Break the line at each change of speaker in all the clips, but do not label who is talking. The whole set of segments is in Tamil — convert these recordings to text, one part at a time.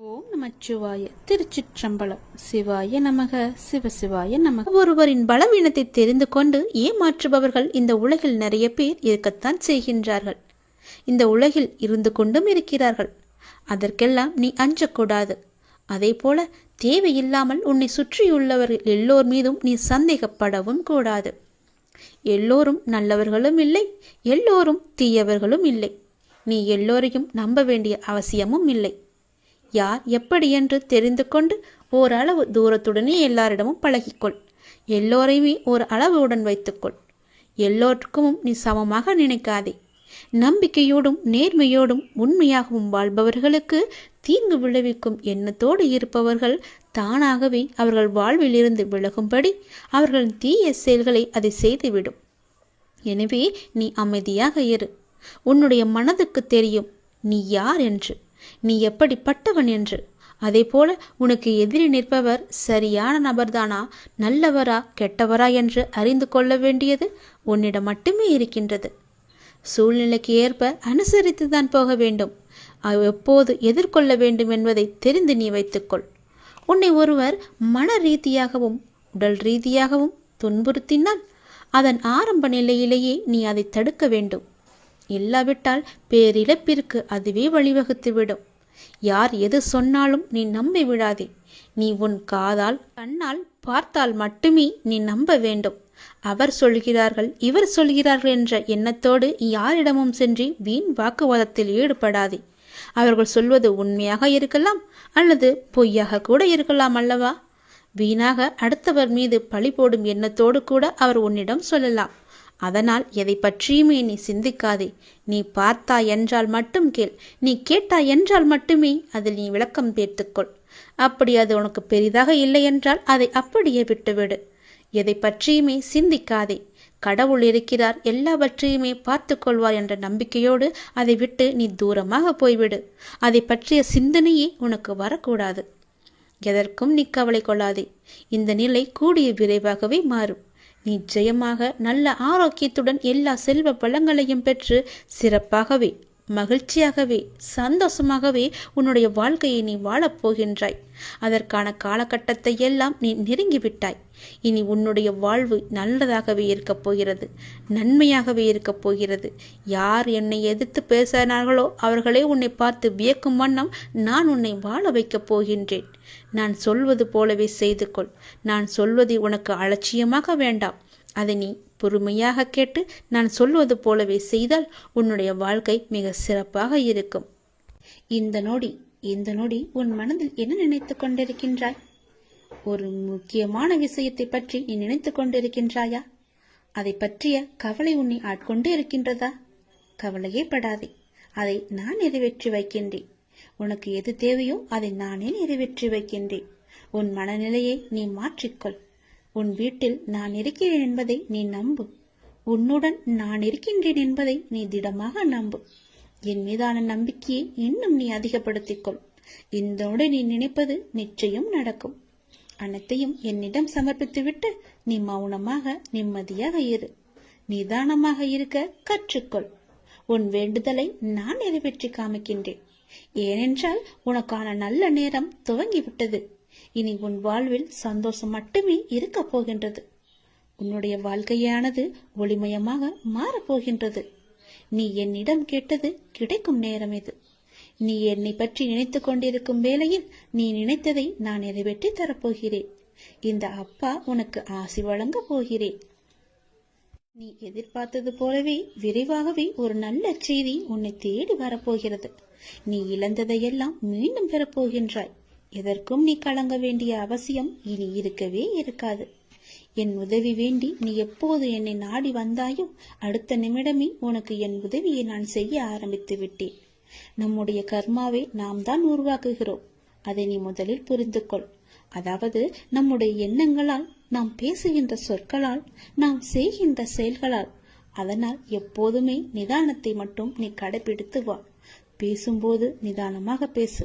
ஓம் நமச்சிவாய திருச்சிற்றம்பலம். சிவாய நமக சிவசிவாய நமக. ஒருவரின் பலவீனத்தை தெரிந்து கொண்டு ஏமாற்றுபவர்கள் இந்த உலகில் நிறைய பேர் இருக்கத்தான் செய்கின்றார்கள். இந்த உலகில் இருந்து கொண்டும் இருக்கிறார்கள். அதற்கெல்லாம் நீ அஞ்சக்கூடாது. அதே போல தேவையில்லாமல் உன்னை சுற்றியுள்ளவர்கள் எல்லோர் மீதும் நீ சந்தேகப்படவும் கூடாது. எல்லோரும் நல்லவர்களும் இல்லை எல்லோரும் தீயவர்களும் இல்லை. நீ எல்லோரையும் நம்ப வேண்டிய அவசியமும் இல்லை. யார் எப்படி என்று தெரிந்து கொண்டு ஓரளவு தூரத்துடனே எல்லாரிடமும் பழகிக்கொள். எல்லோரையுமே ஒரு அளவுடன் வைத்துக்கொள். எல்லோருக்கும் நீ சமமாக நினைக்காதே. நம்பிக்கையோடும் நேர்மையோடும் உண்மையாகவும் வாழ்பவர்களுக்கு தீங்கு விளைவிக்கும் எண்ணத்தோடு இருப்பவர்கள் தானாகவே அவர்கள் வாழ்விலிருந்து விலகும்படி அவர்களின் தீய செயல்களை அதை செய்துவிடும். எனவே நீ அமைதியாக இரு. உன்னுடைய மனதுக்கு தெரியும் நீ யார் என்று. நீ எப்படிப்பட்டவன் என்று. அதேபோல உனக்கு எதிரி நிற்பவர் சரியான நபர்தானா? நல்லவரா கெட்டவரா என்று அறிந்து கொள்ள வேண்டியது உன்னிடம் மட்டுமே இருக்கின்றது. சூழ்நிலைக்கு ஏற்ப அனுசரித்து தான் போக வேண்டும். எப்போது எதிர்கொள்ள வேண்டும் என்பதை தெரிந்து நீ வைத்துக்கொள். உன்னை ஒருவர் மன ரீதியாகவும் உடல் ரீதியாகவும் துன்புறுத்தினால் அதன் ஆரம்ப நிலையிலேயே நீ அதை தடுக்க வேண்டும். இல்லாவிட்டால் பேரிழப்பிற்கு அதுவே வழிவகுத்துவிடும். யார் எது சொன்னாலும் நீ நம்பி விடாதே. நீ உன் காதால் கண்ணால் பார்த்தால் மட்டுமே நீ நம்ப வேண்டும். அவர் சொல்கிறார்கள் இவர் சொல்கிறார்கள் என்ற எண்ணத்தோடு யாரிடமும் சென்று வீண் வாக்குவாதத்தில் ஈடுபடாதே. அவர்கள் சொல்வது உண்மையாக இருக்கலாம் அல்லது பொய்யாக கூட இருக்கலாம் அல்லவா? வீணாக அடுத்தவர் மீது பழி போடும் எண்ணத்தோடு கூட அவர் உன்னிடம் சொல்லலாம். அதனால் எதை பற்றியுமே நீ சிந்திக்காதே. நீ பார்த்தா என்றால் மட்டும் கேள். நீ கேட்டா என்றால் மட்டுமே அதில் நீ விளக்கம் பேர்த்துக்கொள் அப்படி அது உனக்கு பெரிதாக இல்லை என்றால் அதை அப்படியே விட்டுவிடு. எதை பற்றியுமே சிந்திக்காதே. கடவுள் இருக்கிறார். எல்லாவற்றையுமே பார்த்து கொள்வார் என்ற நம்பிக்கையோடு அதை விட்டு நீ தூரமாக போய்விடு. அதை பற்றிய சிந்தனையே உனக்கு வரக்கூடாது. எதற்கும் நீ கவலை கொள்ளாதே. இந்த நிலை கூடிய விரைவாகவே மாறும். நிச்சயமாக நல்ல ஆரோக்கியத்துடன் எல்லா செல்வ பழங்களையும் பெற்று சிறப்பாகவே மகிழ்ச்சியாகவே சந்தோஷமாகவே உன்னுடைய வாழ்க்கையை நீ வாழப்போகின்றாய் அதற்கான காலகட்டத்தை எல்லாம் நீ நெருங்கிவிட்டாய். இனி உன்னுடைய வாழ்வு நல்லதாகவே இருக்கப் போகிறது நன்மையாகவே இருக்கப் போகிறது. யார் என்னை எதிர்த்து பேசினார்களோ அவர்களே உன்னை பார்த்து வியக்கும் வண்ணம் நான் உன்னை வாழ வைக்கப் போகின்றேன். நான் சொல்வது போலவே செய்து கொள். நான் சொல்வதை உனக்கு அலட்சியமாக வேண்டாம். அதை நீ பொறுமையாக கேட்டு நான் சொல்வது போலவே செய்தால் உன்னுடைய வாழ்க்கை மிக சிறப்பாக இருக்கும். இந்த நொடி இந்த நொடி உன் மனதில் என்ன நினைத்து கொண்டிருக்கின்றாய்? ஒரு முக்கியமான விஷயத்தை பற்றி நீ நினைத்து கொண்டிருக்கின்றாயா? அதை பற்றிய கவலை உன்னை ஆட்கொண்டு இருக்கின்றதா? கவலையே படாதே அதை நான் நிறைவேற்றி வைக்கின்றேன். உனக்கு எது தேவையோ அதை நானே நிறைவேற்றி வைக்கின்றேன். உன் மனநிலையை நீ மாற்றிக்கொள். உன் வீட்டில் நான் இருக்கிறேன் என்பதை நீ நம்பு. உன்னுடன் நான் இருக்கின்றேன் என்பதை நீ திடமாக நம்பு. என் மீதான நம்பிக்கையை இன்னும் நீ அதிகப்படுத்திக்கொள். இந்தோடு நீ நினைப்பது நிச்சயம் நடக்கும். அனைத்தையும் என்னிடம் சமர்ப்பித்துவிட்டு நீ மௌனமாக நிம்மதியாக இரு. நிதானமாக இருக்க கற்றுக்கொள். உன் வேண்டுதலை நான் நிறைவேற்றி காமிக்கின்றேன். ஏனென்றால் உனக்கான நல்ல நேரம் துவங்கிவிட்டது. இனி உன் வாழ்வில் சந்தோஷம் மட்டுமே இருக்கப் போகின்றது. உன்னுடைய வாழ்க்கையானது ஒளிமயமாக மாறப்போகின்றது நீ என்னிடம் கேட்டது கிடைக்கும் நேரம் இது. நீ என்னை பற்றி நினைத்து கொண்டிருக்கும் வேளையில் நீ நினைத்ததை நான் நிறைவேற்றி தரப்போகிறேன். இந்த அப்பா உனக்கு ஆசி வழங்கப் போகிறேன். நீ எதிர்பார்த்தது போலவே விரைவாகவே ஒரு நல்ல செய்தி உன்னை தேடி வரப்போகிறது. நீ இழந்ததையெல்லாம் மீண்டும் பெறப்போகின்றாய் எதற்கும் நீ கலங்க வேண்டிய அவசியம் இனி இருக்கவே இருக்காது. என் உதவி வேண்டி நீ எப்போது என்னை நாடி வந்தாயோ அடுத்த நிமிடமே உனக்கு என் உதவியை நான் செய்ய ஆரம்பித்து விட்டேன். நம்முடைய கர்மாவை நாம் தான் உருவாக்குகிறோம். அதை நீ முதலில் புரிந்து கொள். அதாவது நம்முடைய எண்ணங்களால் நாம் பேசுகின்ற சொற்களால் நாம் செய்கின்ற செயல்களால். அதனால் எப்போதுமே நிதானத்தை மட்டும் நீ கடைபிடித்து வா. பேசும்போது நிதானமாக பேசு.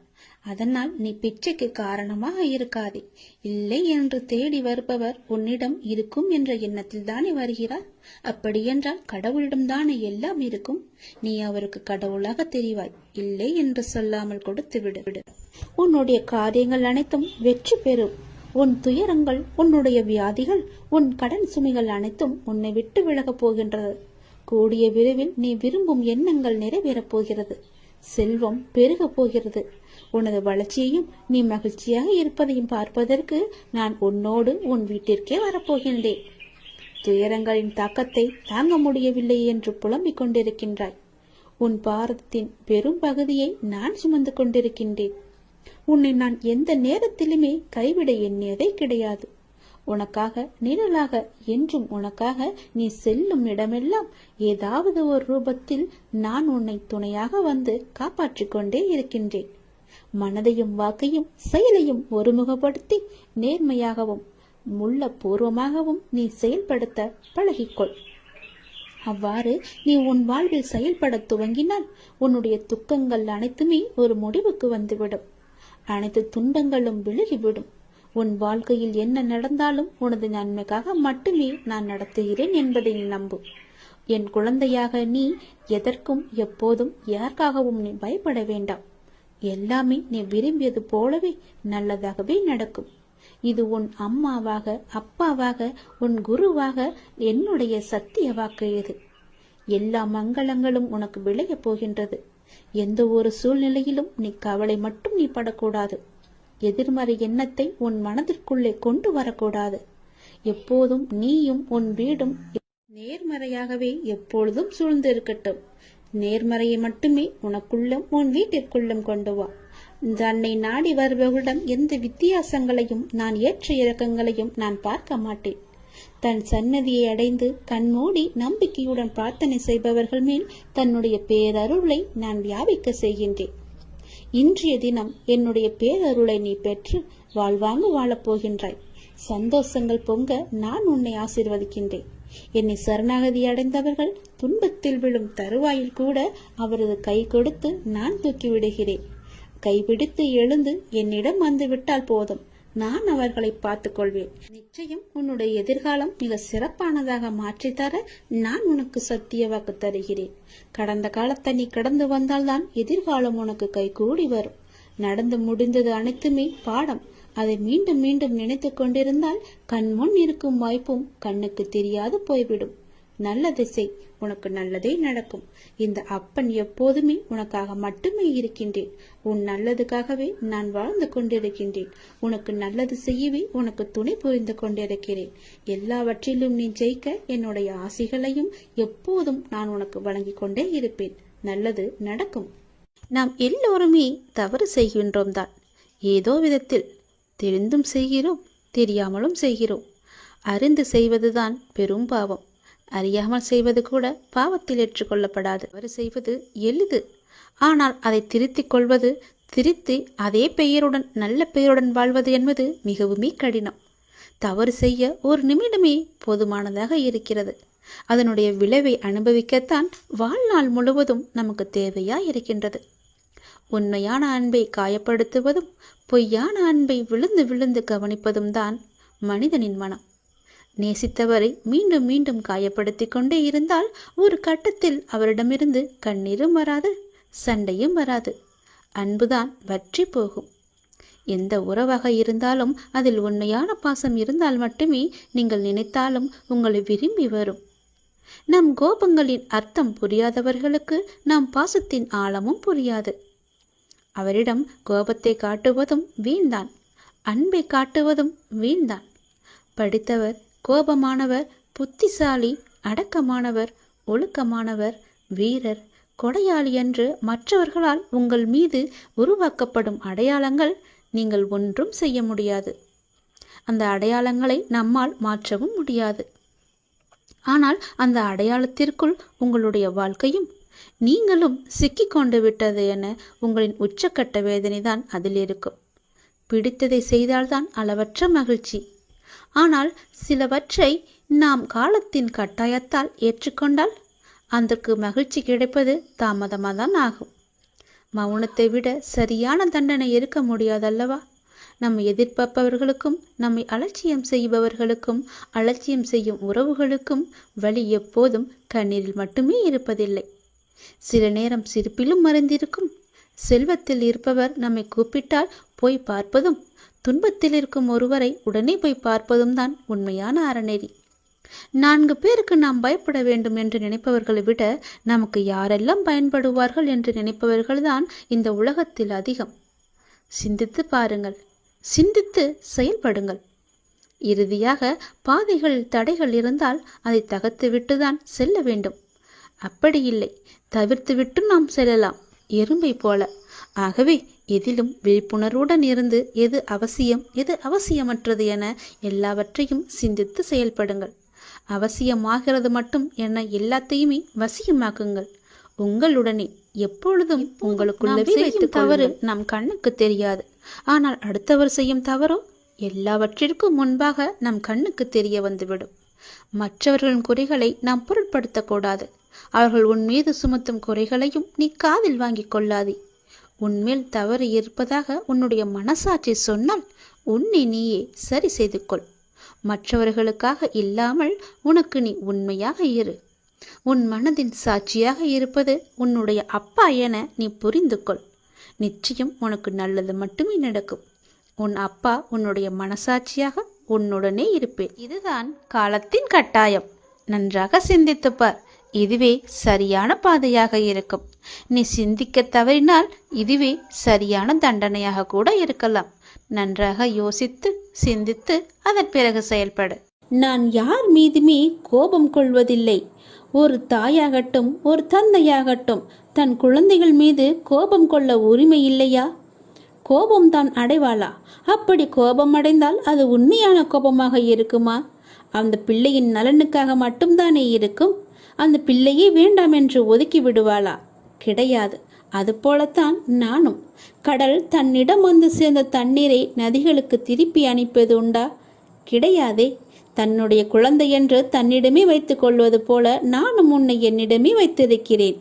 அதனால் நீ பிச்சைக்கு காரணமாக இருக்காதே. இல்லை என்று தேடி வருபவர் உன்னிடம் இருக்கும் என்ற எண்ணத்தில் தானே வருகிறார்? அப்படியென்றால் கடவுளிடம் தானே எல்லாம் இருக்கும்? நீ அவருக்கு கடவுளாக தெரிவாய். இல்லை என்று சொல்லாமல் கொடுத்து விடு. உன்னுடைய காரியங்கள் அனைத்தும் வெற்றி பெறும். உன் துயரங்கள் உன்னுடைய வியாதிகள் உன் கடன் சுமைகள் அனைத்தும் உன்னை விட்டு விலகப் போகின்றது. கூடிய விரைவில் நீ விரும்பும் எண்ணங்கள் நிறைவேறப் போகிறது. செல்வம் பெருகப் போகிறது. உனது வளர்ச்சியையும் நீ மகிழ்ச்சியாக இருப்பதையும் பார்ப்பதற்கு நான் உன்னோடு உன் வீட்டிற்கே வரப்போகின்றேன். துயரங்களின் தாக்கத்தை தாங்க முடியவில்லை என்று புலம்பிக் கொண்டிருக்கின்றாய். உன் பாரதத்தின் பெரும் பகுதியை நான் சுமந்து கொண்டிருக்கின்றேன். உன்னை நான் எந்த நேரத்திலுமே கைவிட எண்ணியதே கிடையாது. உனக்காக நிழலாக என்றும் உனக்காக நீ செல்லும் இடமெல்லாம் ஏதாவது ஒரு ரூபத்தில் நான் உன்னை துணையாக வந்து காப்பாற்றிக் கொண்டே இருக்கின்றேன். மனதையும் வாக்கையும் செயலையும் ஒருமுகப்படுத்தி நேர்மையாகவும் முள்ள பூர்வமாகவும் நீ செயல்படுத்த பழகிக்கொள். அவ்வாறு நீ உன் வாழ்வில் செயல்பட துவங்கினால் உன்னுடைய துக்கங்கள் அனைத்துமே ஒரு முடிவுக்கு வந்துவிடும். அனைத்து துன்பங்களும் விலகிவிடும். உன் வாழ்க்கையில் என்ன நடந்தாலும் உனது நன்மைக்காக மட்டுமே நான் நடத்துகிறேன் என்பதை நம்பு. என் குழந்தையாக நீ எதற்கும் எப்போதும் யாருக்காகவும் நீ பயப்பட வேண்டாம். எல்லாமே நீ விரும்பியது போலவே நல்லதாகவே நடக்கும். இது உன் அம்மாவாக அப்பாவாக உன் குருவாக என்னுடைய சத்திய வாக்கு இது. எல்லா மங்களங்களும் உனக்கு விளையப் போகின்றது. எந்த ஒரு சூழ்நிலையிலும் நீ கவலை மட்டும் நீ படக்கூடாது. எதிர்மறை எண்ணத்தை உன் மனதிற்குள்ளே கொண்டு வரக்கூடாது. எப்போதும் நீயும் உன் வீடும் நேர்மறையாகவே எப்பொழுதும் சூழ்ந்திருக்கட்டும். நேர்மறையை மட்டுமே உனக்குள்ளும் உன் வீட்டிற்குள்ளும் கொண்டு வா. தன்னை நாடி வருபவர்களிடம் எந்த வித்தியாசங்களையும் நான் ஏற்ற இறக்கங்களையும் நான் பார்க்க மாட்டேன். தன் சன்னதியை அடைந்து கண்மூடி நம்பிக்கையுடன் பிரார்த்தனை செய்பவர்கள் மேல் தன்னுடைய பேரருளை நான் வியாபிக்க செய்கின்றேன். இன்றைய தினம் என்னுடைய பேரருளை நீ பெற்று வாழ்வாங்க வாழப் போகின்றாய். சந்தோஷங்கள் பொங்க நான் உன்னை ஆசிர்வதிக்கின்றேன். என்னை சரணாகதி அடைந்தவர்கள் துன்பத்தில் விழும் தருவாயில் கூட அவரது கை கொடுத்து நான் தூக்கி விடுகிறேன். கைபிடித்து எழுந்து என்னிடம் வந்து விட்டால் போதும். நான் அவர்களை பார்த்துக் கொள்வேன் நிச்சயம் உன்னுடைய எதிர்காலம் மிக சிறப்பானதாக மாற்றித்தர நான் உனக்கு சத்திய வாக்கு தருகிறேன். கடந்த காலத்தை நீ கடந்து வந்தால்தான் எதிர்காலம் உனக்கு கைகூடி வரும். நடந்து முடிந்தது அனைத்துமே பாடம். அதை மீண்டும் மீண்டும் நினைத்து கொண்டிருந்தால் கண்முன் இருக்கும் வாய்ப்பும் கண்ணுக்கு தெரியாது போய்விடும். நல்லதை செய் உனக்கு நல்லதே நடக்கும். இந்த அப்பன் எப்போதுமே உனக்காக மட்டுமே இருக்கின்றேன். உன் நல்லதுக்காகவே நான் வாழ்ந்து கொண்டிருக்கின்றேன். உனக்கு நல்லது செய்யவே உனக்கு துணை புரிந்து கொண்டிருக்கிறேன். எல்லாவற்றிலும் நீ ஜெயிக்க என்னுடைய ஆசைகளையும் எப்போதும் நான் உனக்கு வழங்கிக் கொண்டே இருப்பேன். நல்லது நடக்கும். நாம் எல்லோருமே தவறு செய்கின்றோம் தான் ஏதோ விதத்தில் தெரிந்தும் செய்கிறோம் தெரியாமலும் செய்கிறோம். அறிந்து செய்வதுதான் பெரும் பாவம். அறியாமல் செய்வது கூட பாவத்தில் ஏற்றுக்கொள்ளப்படாது. அவர் செய்வது எளிது. ஆனால் அதை திருத்திக் கொள்வது திருத்தி அதே பெயருடன் நல்ல பெயருடன் வாழ்வது என்பது மிகவுமே கடினம். தவறு செய்ய ஒரு நிமிடமே போதுமானதாக இருக்கிறது. அதனுடைய விளைவை அனுபவிக்கத்தான் வாழ்நாள் முழுவதும் நமக்கு தேவையா இருக்கின்றது. உண்மையான அன்பை காயப்படுத்துவதும் பொய்யான அன்பை விழுந்து விழுந்து கவனிப்பதும் தான் மனிதனின் மனம். நேசித்தவரை மீண்டும் மீண்டும் காயப்படுத்தி கொண்டே இருந்தால் ஒரு கட்டத்தில் அவரிடமிருந்து கண்ணீரும் வராது சண்டையும் வராது. அன்புதான் வற்றி போகும். எந்த உறவாக இருந்தாலும் அதில் உண்மையான பாசம் இருந்தால் மட்டுமே நீங்கள் நினைத்தாலும் உங்களை விரும்பி வரும். நம் கோபங்களின் அர்த்தம் புரியாதவர்களுக்கு நம் பாசத்தின் ஆழமும் புரியாது. அவரிடம் கோபத்தை காட்டுவதும் வீண்தான். அன்பை காட்டுவதும் வீண்தான். படித்தவர் கோபமானவர் புத்திசாலி அடக்கமானவர் ஒழுக்கமானவர் வீரர் கொடையாளி என்று மற்றவர்களால் உங்கள் மீது உருவாக்கப்படும் அடையாளங்கள் நீங்கள் ஒன்றும் செய்ய முடியாது. அந்த அடையாளங்களை நம்மால் மாற்றவும் முடியாது. ஆனால் அந்த அடையாளத்திற்குள் உங்களுடைய வாழ்க்கையும் நீங்களும் சிக்கிக்கொண்டு விட்டது என உங்களின் உச்சக்கட்ட வேதனைதான் அதில் இருக்கும். பிடித்ததை செய்தால்தான் அளவற்ற மகிழ்ச்சி. ஆனால் சிலவற்றை நாம் காலத்தின் கட்டாயத்தால் ஏற்றுக்கொண்டால் அதற்கு மகிழ்ச்சி கிடைப்பது தாமதமாக தான் ஆகும். மௌனத்தை விட சரியான தண்டனை இருக்க முடியாதல்லவா? நம்ம எதிர்பார்ப்பவர்களுக்கும் நம்மை அலட்சியம் செய்பவர்களுக்கும் அலட்சியம் செய்யும் உறவுகளுக்கும் வழி எப்போதும் கண்ணீரில் மட்டுமே இருப்பதில்லை. சில நேரம் சிரிப்பிலும் மறைந்திருக்கும். செல்வத்தில் இருப்பவர் நம்மை கூப்பிட்டால் போய் பார்ப்பதும் துன்பத்தில் இருக்கும் ஒருவரை உடனே போய் பார்ப்பதும் தான் உண்மையான அறநெறி. நான்கு பேருக்கு நாம் பயப்பட வேண்டும் என்று நினைப்பவர்களை விட நமக்கு யாரெல்லாம் பயன்படுவார்கள் என்று நினைப்பவர்கள்தான் இந்த உலகத்தில் அதிகம். சிந்தித்து பாருங்கள். சிந்தித்து செயல்படுங்கள். இறுதியாக பாதைகளில் தடைகள் இருந்தால் அதை தகர்த்து தான் செல்ல வேண்டும். அப்படி இல்லை. தவிர்த்துவிட்டு நாம் செல்லலாம். எறும்பை போல. ஆகவே எதிலும் விழிப்புணர்வுடன் இருந்து எது அவசியம் எது அவசியமற்றது என எல்லாவற்றையும் சிந்தித்து செயல்படுங்கள். அவசியமாகிறது மட்டும் என எல்லாத்தையுமே வசியமாக்குங்கள். உங்களுடனே எப்பொழுதும் உங்களுக்குள்ளவே வைத்துக் தவறு நம் கண்ணுக்கு தெரியாது. ஆனால் அடுத்தவர் செய்யும் தவறோ? எல்லாவற்றிற்கும் முன்பாக நம் கண்ணுக்கு தெரிய வந்துவிடும். மற்றவர்களின் குறைகளை நாம் பொருட்படுத்தக்கூடாது அவர்கள் உன் மீது சுமத்தும் குறைகளையும் நீ காதில் வாங்கிக் கொள்ளாதே. உன்மேல் தவறு இருப்பதாக உன்னுடைய மனசாட்சி சொன்னால் உன்னை நீயே சரி செய்து கொள் மற்றவர்களுக்காக இல்லாமல் உனக்கு நீ உண்மையாக இரு. உன் மனதின் சாட்சியாக இருப்பது உன்னுடைய அப்பா என நீ புரிந்து கொள் நிச்சயம் உனக்கு நல்லது மட்டுமே நடக்கும். உன் அப்பா உன்னுடைய மனசாட்சியாக உன்னுடனே இருப்பேன். இதுதான் காலத்தின் கட்டாயம். நன்றாக சிந்தித்துப்பார். இதுவே சரியான பாதையாக இருக்கும். நீ சிந்திக்க தவறினால் இதுவே சரியான தண்டனையாக கூட இருக்கலாம். நன்றாக யோசித்து சிந்தித்து அதன் பிறகு செயல்படு. நான் யார் மீதுமே கோபம் கொள்வதில்லை. ஒரு தாயாகட்டும் ஒரு தந்தையாகட்டும் தன் குழந்தைகள் மீது கோபம் கொள்ள உரிமை இல்லையா? கோபம் தான் அடைவாளா? அப்படி கோபம் அடைந்தால் அது உண்மையான கோபமாக இருக்குமா? அந்த பிள்ளையின் நலனுக்காக மட்டும்தானே இருக்கும்? அந்த பிள்ளையே வேண்டாம் என்று ஒதுக்கி விடுவாளா? கிடையாது. அதுபோலத்தான் நானும். கடல் தன்னிடம் வந்து சேர்ந்த தண்ணீரை நதிகளுக்கு திருப்பி அனுப்பியது உண்டா? கிடையாதே. தன்னுடைய குழந்தை என்று தன்னிடமே வைத்துக் கொள்வது போல நானும் உன்னை என்னிடமே வைத்திருக்கிறேன்.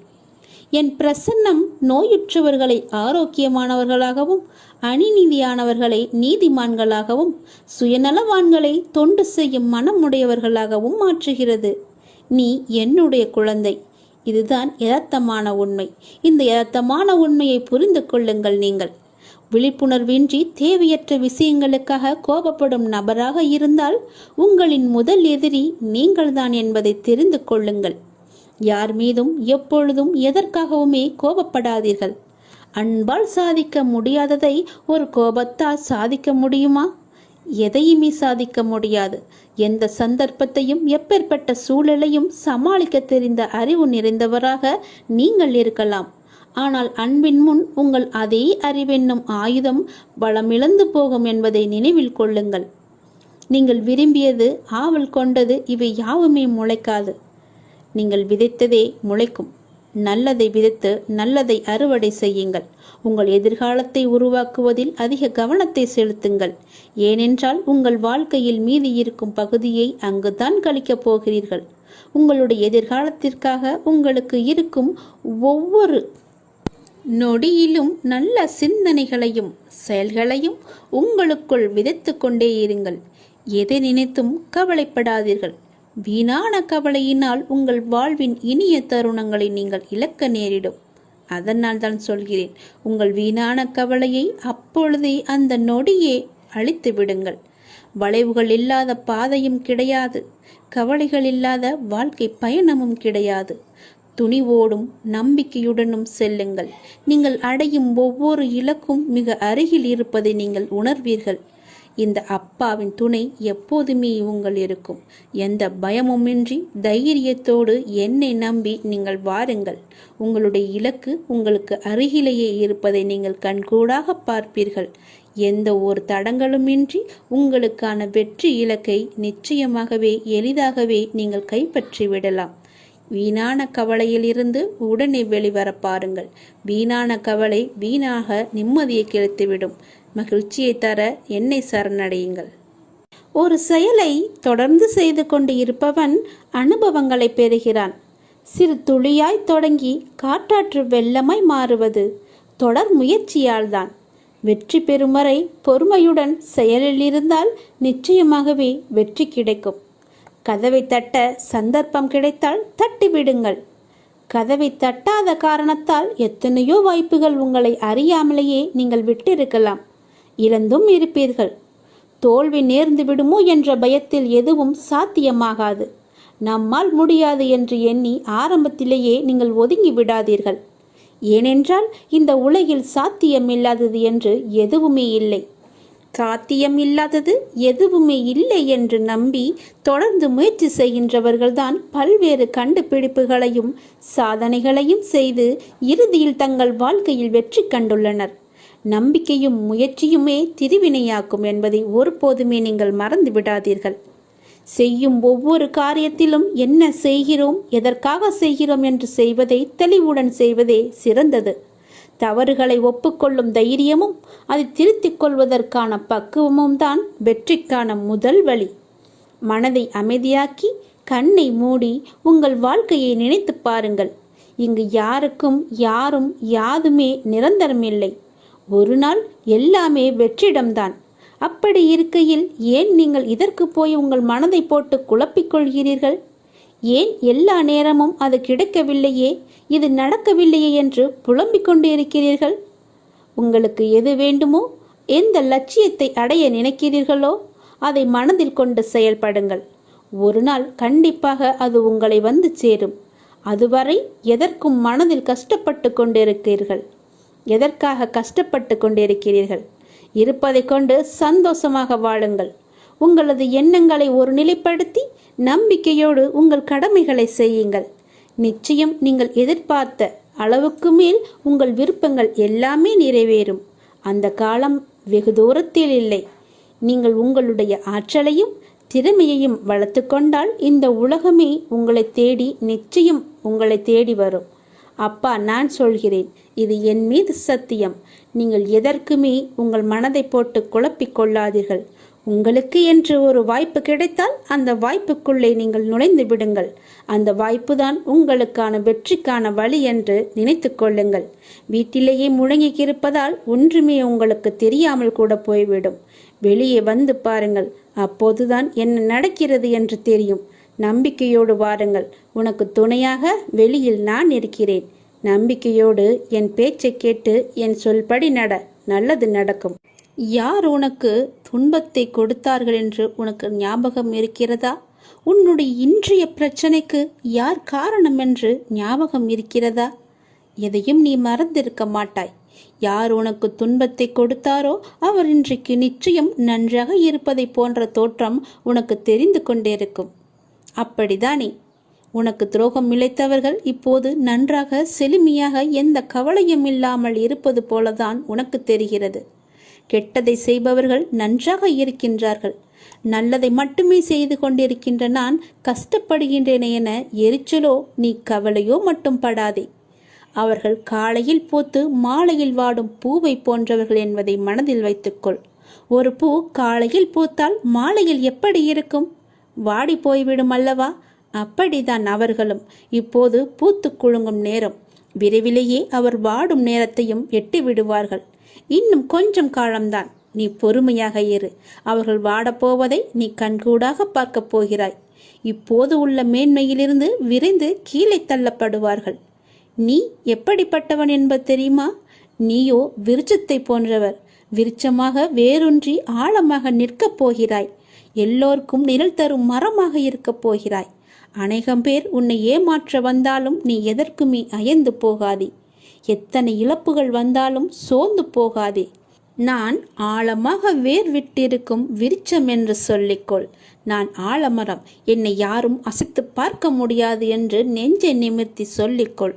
என் பிரசன்னம் நோயுற்றவர்களை ஆரோக்கியமானவர்களாகவும் அணிநீதியானவர்களை நீதிமான்களாகவும் சுயநலவான்களை தொண்டு செய்யும் மனம் உடையவர்களாகவும் மாற்றுகிறது. நீ என்னுடைய குழந்தை. இதுதான் யதார்த்தமான உண்மை. இந்த யதார்த்தமான உண்மையை புரிந்து கொள்ளுங்கள் நீங்கள். விழிப்புணர்வின்றி தேவையற்ற விஷயங்களுக்காக கோபப்படும் நபராக இருந்தால் உங்களின் முதல் எதிரி நீங்கள்தான் என்பதை தெரிந்து கொள்ளுங்கள். யார் மீதும் எப்பொழுதும் எதற்காகவுமே கோபப்படாதீர்கள். அன்பால் சாதிக்க முடியாததை ஒரு கோபத்தால் சாதிக்க முடியுமா? எதையுமே சாதிக்க முடியாது. எந்த சந்தர்ப்பத்தையும் எப்பேற்பட்ட சூழலையும் சமாளிக்க தெரிந்த அறிவு நிறைந்தவராக நீங்கள் இருக்கலாம். ஆனால் அன்பின் முன் உங்கள் அதே அறிவென்னும் ஆயுதம் பலமிழந்து போகும் என்பதை நினைவில் கொள்ளுங்கள். நீங்கள் விரும்பியது ஆவல் கொண்டது இவை யாவுமே முளைக்காது. நீங்கள் விதைத்ததே முளைக்கும். நல்லதை விதைத்து நல்லதை அறுவடை செய்யுங்கள். உங்கள் எதிர்காலத்தை உருவாக்குவதில் அதிக கவனத்தை செலுத்துங்கள். ஏனென்றால் உங்கள் வாழ்க்கையில் மீதி இருக்கும் பகுதியை அங்குதான் கழிக்கப் போகிறீர்கள். உங்களுடைய எதிர்காலத்திற்காக உங்களுக்கு இருக்கும் ஒவ்வொரு நொடியிலும் நல்ல சிந்தனைகளையும் செயல்களையும் உங்களுக்குள் விதைத்து கொண்டே இருங்கள். எதை நினைத்தும் கவலைப்படாதீர்கள். வீணான கவலையினால் உங்கள் வாழ்வின் இனிய தருணங்களை நீங்கள் இழக்க நேரிடும். அதனால் தான் சொல்கிறேன் உங்கள் வீணான கவலையை அப்பொழுதே அந்த நொடியே அழித்து விடுங்கள். வளைவுகள் இல்லாத பாதையும் கிடையாது கவலைகள் இல்லாத வாழ்க்கை பயணமும் கிடையாது. துணிவோடும் நம்பிக்கையுடனும் செல்லுங்கள். நீங்கள் அடையும் ஒவ்வொரு இலக்கும் மிக அருகில் இருப்பதை நீங்கள் உணர்வீர்கள். இந்த அப்பாவின் துணை எப்போதுமே உங்கள் இருக்கும். எந்த பயமுமின்றி தைரியத்தோடு என்னை நம்பி நீங்கள் வாருங்கள். உங்களுடைய இலக்கு உங்களுக்கு அருகிலேயே இருப்பதை நீங்கள் கண்கூடாக பார்ப்பீர்கள். எந்த ஒரு தடங்களுமின்றி உங்களுக்கான வெற்றி இலக்கை நிச்சயமாகவே எளிதாகவே நீங்கள் கைப்பற்றி விடலாம். வீணான கவலையிலிருந்து உடனே வெளிவர பாருங்கள். வீணான கவலை வீணாக நிம்மதியை கிழித்துவிடும் மகிழ்ச்சியை தர என்னை சரணடையுங்கள். ஒரு செயலை தொடர்ந்து செய்து கொண்டு இருப்பவன் அனுபவங்களை பெறுகிறான். சிறு துளியாய் தொடங்கி காற்றாற்று வெள்ளமாய் மாறுவது தொடர் முயற்சியால்தான். வெற்றி பெறும் வரை பொறுமையுடன் செயலில் இருந்தால் நிச்சயமாகவே வெற்றி கிடைக்கும். கதவை தட்ட சந்தர்ப்பம் கிடைத்தால் தட்டிவிடுங்கள் கதவை தட்டாத காரணத்தால் எத்தனையோ வாய்ப்புகள் உங்களை அறியாமலேயே நீங்கள் விட்டிருக்கலாம். இழந்தும் இருப்பீர்கள். தோல்வி நேர்ந்து விடுமோ என்ற பயத்தில் எதுவும் சாத்தியமாகாது. நம்மால் முடியாது என்று எண்ணி ஆரம்பத்திலேயே நீங்கள் ஒதுங்கி விடாதீர்கள். ஏனென்றால் இந்த உலகில் சாத்தியமில்லாதது என்று எதுவுமே இல்லை. சாத்தியம் இல்லாதது எதுவுமே இல்லை என்று நம்பி தொடர்ந்து முயற்சி செய்கின்றவர்கள்தான் பல்வேறு கண்டுபிடிப்புகளையும் சாதனைகளையும் செய்து இறுதியில் தங்கள் வாழ்க்கையில் வெற்றி கண்டுள்ளனர். நம்பிக்கையும் முயற்சியுமே திருவினையாக்கும் என்பதை ஒருபோதுமே நீங்கள் மறந்து விடாதீர்கள். செய்யும் ஒவ்வொரு காரியத்திலும் என்ன செய்கிறோம் எதற்காக செய்கிறோம் என்று செய்வதை தெளிவுடன் செய்வதே சிறந்தது. தவறுகளை ஒப்புக்கொள்ளும் தைரியமும் அதை திருத்திக் கொள்வதற்கான பக்குவமும் தான் வெற்றிக்கான முதல் வழி. மனதை அமைதியாக்கி கண்ணை மூடி உங்கள் வாழ்க்கையை நினைத்து பாருங்கள். இங்கு யாருக்கும் யாரும் யாதுமே நிரந்தரமில்லை. ஒரு நாள் எல்லாமே வெற்றிடம்தான். அப்படி இருக்கையில் ஏன் நீங்கள் இதற்கு போய் உங்கள் மனதை போட்டு குழப்பிக் கொள்கிறீர்கள் ஏன் எல்லா நேரமும் அது கிடைக்கவில்லையே? இது நடக்கவில்லையே என்று புலம்பிக் கொண்டு இருக்கிறீர்கள் உங்களுக்கு எது வேண்டுமோ எந்த லட்சியத்தை அடைய நினைக்கிறீர்களோ அதை மனதில் கொண்டு செயல்படுங்கள். ஒரு நாள் கண்டிப்பாக அது உங்களை வந்து சேரும். அதுவரை எதற்கும் மனதில் கஷ்டப்பட்டு கொண்டிருக்கிறீர்கள். எதற்காக கஷ்டப்பட்டு கொண்டிருக்கிறீர்கள்? இருப்பதை கொண்டு சந்தோஷமாக வாழுங்கள். உங்களது எண்ணங்களை ஒரு நிலைப்படுத்தி நம்பிக்கையோடு உங்கள் கடமைகளை செய்யுங்கள். நிச்சயம் நீங்கள் எதிர்பார்த்த அளவுக்கு மேல் உங்கள் விருப்பங்கள் எல்லாமே நிறைவேறும். அந்த காலம் வெகு தூரத்தில் இல்லை. நீங்கள் உங்களுடைய ஆற்றலையும் திறமையையும் வளர்த்து கொண்டால் இந்த உலகமே உங்களை தேடி நிச்சயம் உங்களை தேடி வரும். அப்பா நான் சொல்கிறேன் இது என் மீது சத்தியம். நீங்கள் எதற்குமே உங்கள் மனதை போட்டு குழப்பிக் கொள்ளாதீர்கள். உங்களுக்கு என்று ஒரு வாய்ப்பு கிடைத்தால் அந்த வாய்ப்புக்குள்ளே நீங்கள் நுழைந்து விடுங்கள். அந்த வாய்ப்புதான் உங்களுக்கான வெற்றிக்கான வழி என்று நினைத்து கொள்ளுங்கள். வீட்டிலேயே முழங்கி இருப்பதால் ஒன்றுமே உங்களுக்கு தெரியாமல் கூட போய்விடும். வெளியே வந்து பாருங்கள். அப்போதுதான் என்ன நடக்கிறது என்று தெரியும். நம்பிக்கையோடு வாருங்கள். உனக்கு துணையாக வெளியில் நான் இருக்கிறேன். நம்பிக்கையோடு என் பேச்சை கேட்டு என் சொல்படி நட நல்லது நடக்கும். யார் உனக்கு துன்பத்தை கொடுத்தார்கள் என்று உனக்கு ஞாபகம் இருக்கிறதா? உன்னுடைய இன்றைய பிரச்சனைக்கு யார் காரணம் என்று ஞாபகம் இருக்கிறதா? எதையும் நீ மறந்திருக்க மாட்டாய். யார் உனக்கு துன்பத்தை கொடுத்தாரோ அவர் இன்றைக்கு நிச்சயம் நன்றாக இருப்பதை போன்ற தோற்றம் உனக்கு தெரிந்து கொண்டிருக்கும் அப்படிதானே? உனக்கு துரோகம் இழைத்தவர்கள் இப்போது நன்றாக செழுமையாக எந்த கவலையும் இல்லாமல் இருப்பது போலதான் உனக்கு தெரிகிறது. கெட்டதை செய்பவர்கள் நன்றாக இருக்கின்றார்கள். நல்லதை மட்டுமே செய்து கொண்டிருக்கின்ற நான் கஷ்டப்படுகின்றேனே என எரிச்சலோ நீ கவலையோ மட்டும் படாதே. அவர்கள் காலையில் பூத்து மாலையில் வாடும் பூவை போன்றவர்கள் என்பதை மனதில் வைத்துக்கொள். ஒரு பூ காலையில் பூத்தால் மாலையில் எப்படி இருக்கும்? வாடி போய்விடும் அல்லவா? அப்படிதான் அவர்களும். இப்போது பூத்து குலுங்கும் நேரம். விரைவிலேயே அவர் வாடும் நேரத்தையும் எட்டி விடுவார்கள். இன்னும் கொஞ்சம் காலம்தான். நீ பொறுமையாக இரு அவர்கள் வாடப்போவதை நீ கண்கூடாக பார்க்கப் போகிறாய். இப்போது உள்ள மேன்மையிலிருந்து விரைந்து கீழே தள்ளப்படுவார்கள். நீ எப்படிப்பட்டவன் என்பது தெரியுமா? நீயோ விருச்சத்தை போன்றவர். விருச்சமாக வேரூன்றி ஆழமாக நிற்கப் போகிறாய். எல்லோருக்கும் நிழல் தரும் மரமாக இருக்கப் போகிறாய். அநேகம் பேர் உன்னை ஏமாற்ற வந்தாலும் நீ எதற்குமே அயந்து போகாதே. எத்தனை இழப்புகள் வந்தாலும் சோர்ந்து போகாதே. நான் ஆழமாக வேர் விட்டிருக்கும் விருச்சம் என்று சொல்லிக்கொள். நான் ஆழமரம். என்னை யாரும் அசைத்து பார்க்க முடியாது என்று நெஞ்சை நிமிர்த்தி சொல்லிக்கொள்.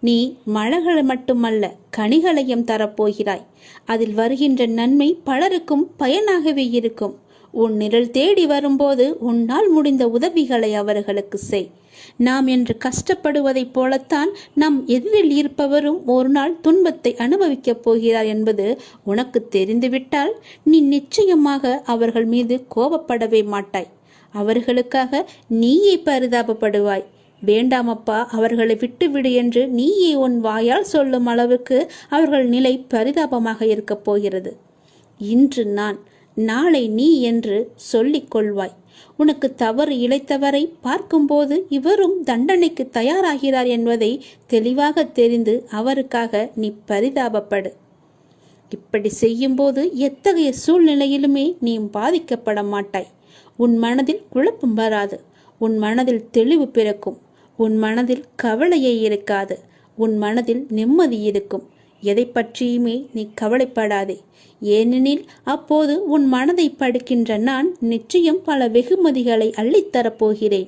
நீ மலர்களை மட்டுமல்ல கனிகளையும் தரப்போகிறாய். அதில் வருகின்ற நன்மை பலருக்கும் பயனாகவே இருக்கும். உன் நிழல் தேடி வரும்போது உன்னால் முடிந்த உதவிகளை அவர்களுக்கு செய். நாம் என்று கஷ்டப்படுவதைப் போலத்தான் நம் எதிரில் இருப்பவரும் ஒரு நாள் துன்பத்தை அனுபவிக்கப் போகிறார் என்பது உனக்கு தெரிந்துவிட்டால் நீ நிச்சயமாக அவர்கள் மீது கோபப்படவே மாட்டாய். அவர்களுக்காக நீயே பரிதாபப்படுவாய். வேண்டாமப்பா அவர்களை விட்டுவிடு என்று நீயே உன் வாயால் சொல்லும் அளவுக்கு அவர்கள் நிலை பரிதாபமாக இருக்கப் போகிறது. இன்று நான் நாளை நீ என்று சொல்லிக் கொள்வாய். உனக்கு தவறு இழைத்தவரை பார்க்கும்போது இவரும் தண்டனைக்கு தயாராகிறார் என்பதை தெளிவாக தெரிந்து அவருக்காக நீ பரிதாபப்படு. இப்படி செய்யும்போது எத்தகைய சூழ்நிலையிலுமே நீ பாதிக்கப்பட மாட்டாய். உன் மனதில் குழப்பம் வராது. உன் மனதில் தெளிவு பிறக்கும். உன் மனதில் கவலையே இருக்காது. உன் மனதில் நிம்மதி இருக்கும். எதை பற்றியுமே நீ கவலைப்படாதே. ஏனெனில் அப்போது உன் மனதை படுக்கின்ற நான் நிச்சயம் பல வெகுமதிகளை அள்ளித்தரப் போகிறேன்